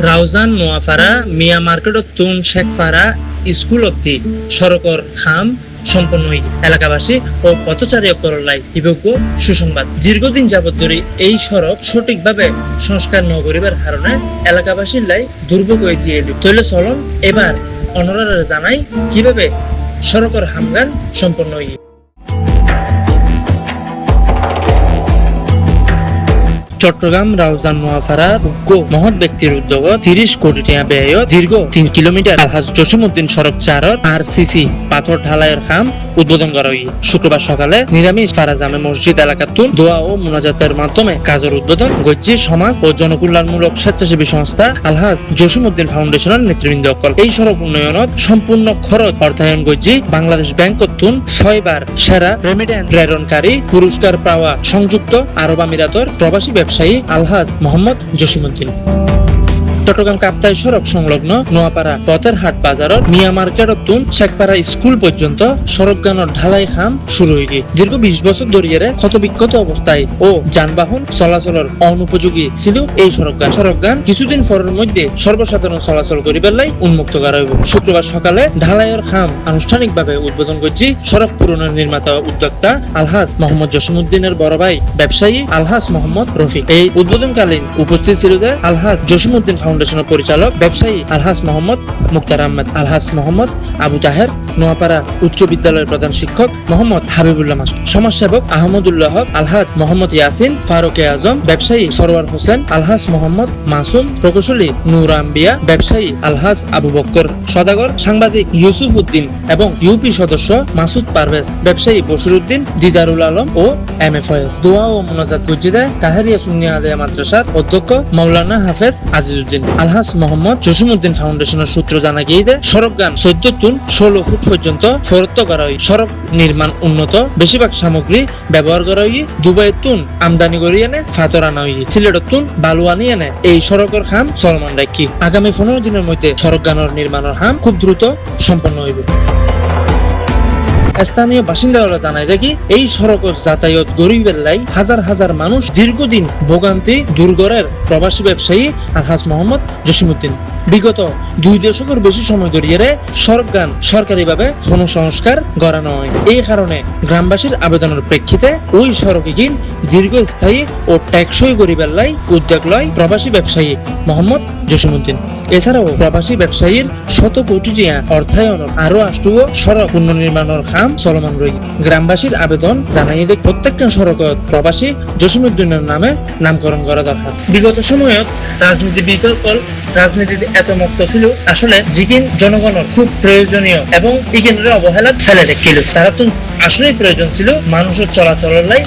রাউজান নোয়াপাড়া মিয়া মার্কেটত তুন শেখপাড়া স্কুল অব্দি সড়কর খাম সম্পন্ন হই এলাকাবাসী ও পথচারী অকরলাই ইবজ্ঞ সুসংবাদ। দীর্ঘদিন যাবৎ ধরে এই সড়ক সঠিকভাবে সংস্কার ন করিবার কারণে এলাকাবাসীর লাই দুর্ভোগ হয়ে দিয়ে তৈলে চলন, এবার অনরারা জানাই কীভাবে সড়কর হামগান সম্পন্ন হই চট্টগ্রাম, রাউজান নোয়াপাড়া উগ্র মহৎ ব্যক্তির উদ্যোগ তিরিশ কোটি টাকা ব্যয় দীর্ঘ তিন কিলোমিটার আলহাজ জসিমুদ্দিন সড়ক চারর আর সিসি পাথর ঢালাইয়ের খাম উদ্বোধন করা হয়। শুক্রবার সকালে নিরামিষ পাড়া জামে মসজিদ এলাকাতুন দোয়া ও মোনাজাতের মাধ্যমে কাজের উদ্বোধন গজ্জি সমাজ ও জনকল্যাণমূলক স্বেচ্ছাসেবী সংস্থা আলহাজ জসিমুদ্দিন ফাউন্ডেশনের নেতৃবৃন্দ এই সড়ক উন্নয়নত সম্পূর্ণ খরচ অর্থায়ন গজ্জি বাংলাদেশ ব্যাংক তুন ছয়বার সেরা রেমিডেন্স প্রেরণকারী পুরস্কার পাওয়া সংযুক্ত আরব আমিরাতর প্রবাসী ব্যবসায়ী আলহাজ মোহাম্মদ জসিমুদ্দিন চট্টগ্রাম কাপ্তাই সড়ক সংলগ্ন নোয়াপাড়া পথের হাট বাজারত মিয়া মার্কেটত তুন শেখপাড়া স্কুল পর্যন্ত সড়ক গানের ঢালাই খাম শুরু গিয়ে দীর্ঘ বিশ বছর ধরিয়ে ক্ষত বিক্ষত অবস্থায় ও যানবাহন চলাচলের অনুপযোগী। ছিল এই সড়ক গান সড়ক গান কিছুদিন পরের মধ্যে সর্বসাধারণ চলাচল করিবার লাই উন্মুক্ত করা হইব। শুক্রবার সকালে ঢালাইয়ের খাম আনুষ্ঠানিকভাবে উদ্বোধন করছি সড়ক পূরণের নির্মাতা উদ্যোক্তা আলহাজ মোহাম্মদ জসিমুদ্দিনের বড় ভাই, ব্যবসায়ী আলহাজ মোহাম্মদ রফিক। এই উদ্বোধনকালীন উপস্থিত ছিল যে আলহাজ জসিমুদ্দিন ফাউন্ডেশনের পরিচালক ব্যবসায়ী আলহাস মোহাম্মদ মুক্তার আহমেদ আলহাস মোহাম্মদ আবু তাহের নোয়াপাড়া উচ্চ বিদ্যালয়ের প্রধান শিক্ষক মোহাম্মদ হাবিবুল্লাহ মাস্টার সমাজসেবক আহমদুল্লাহ হক আলহাজ মোহাম্মদ ইয়াসিন, ফারুক আজম, ব্যবসায়ী সরওয়ার হোসেন আলহাজ মোহাম্মদ মাসুম, প্রকৌশলী নূর আম্বিয়া, ব্যবসায়ী আলহাজ আবু বক্কর। সদাগর, সাংবাদিক ইউসুফ উদ্দিন এবং ইউপি সদস্য মাসুদ পারভেজ। ব্যবসায়ী বশিরউদ্দিন দিদারুল আলম ও এম এফ এস দোয়া ও মোনাজাত গুজিদে তাহারিয়া সুন্নিয়া আলিয়া মাদ্রাসার অধ্যক্ষ মৌলানা হাফেজ আজিজউদ্দিন। আলহাজ মোহাম্মদ জসিমউদ্দিন ফাউন্ডেশনের সূত্র জানা গিয়ে সড়ক গান চোদ্দ তুন ষোলো ফুট পর্যন্ত ফরত্ব হয়। সড়ক নির্মাণ উন্নত। বেশিরভাগ সামগ্রী ব্যবহার করা হয় দুবাই তুন আমদানি করি এনে ফাতর আনা হয়। সিলেট তুন বালু আনি এনে এই সড়কের খাম চলমান রাখি। আগামী পনেরো দিনের মধ্যে সড়ক গানের নির্মাণের হাম খুব দ্রুত সম্পন্ন হইব। স্থানীয় বাসিন্দারা জানায় দেখি এই সড়ক যাতায়াত গরিবের লাই হাজার হাজার মানুষ দীর্ঘদিন ভোগান্তি দুর্গরের প্রবাসী ব্যবসায়ী আলহাজ মোহাম্মদ জসিমুদ্দিন বিগত দুই দশকের বেশি সময় ধরিয়ে সড়ক গান সরকারিভাবে সংস্কার করানো হয় এই কারণে গ্রামবাসীর আবেদনের প্রেক্ষিতে ওই সড়কে গিন দীর্ঘস্থায়ী ও টেকসই গরিবের লাই, উদ্যোগ লয় প্রবাসী ব্যবসায়ী মোহাম্মদ জসিমুদ্দিন এছাড়াও প্রবাসী ব্যবসায়ীর শত কোটি টিয়া অর্থায়ন আরও আষ্টুও সড়ক পুনর্নির্মাণের কাম চলমান রই গ্রামবাসীর আবেদন জানাই দেখ প্রত্যেকটা সড়কত প্রবাসী জসিমুদ্দিনের নামে নামকরণ করা দরকার। বিগত সময়ত রাজনীতি বিতর্ক রাজনীতিতে এত মুক্ত ছিল, আসলে জিকিন জনগণের খুব প্রয়োজনীয় এবং ইগিনের অবহেলা ফেলে রেখেছিল। তারা তো আসলেই প্রয়োজন ছিল মানুষের চলাচলের লাই,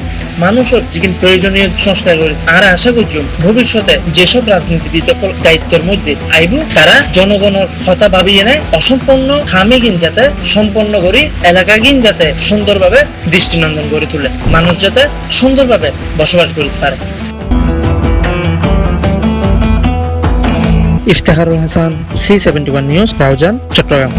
মানুষের জিকিন প্রয়োজনীয় সংস্কার করে। আর আশা করছি ভবিষ্যতে যেসব রাজনীতিবিদ দায়িত্বের মধ্যে আইব, তারা জনগণের হতা ভাবিয়ে নেয় অসম্পন্ন খামে গিন যাতে সম্পন্ন করি এলাকা গিন যাতে সুন্দরভাবে দৃষ্টিনন্দন করে তুলে। মানুষ যাতে সুন্দরভাবে বসবাস করতে পারে। Iftekharul Hasan C seventy one news Raozan Chattogram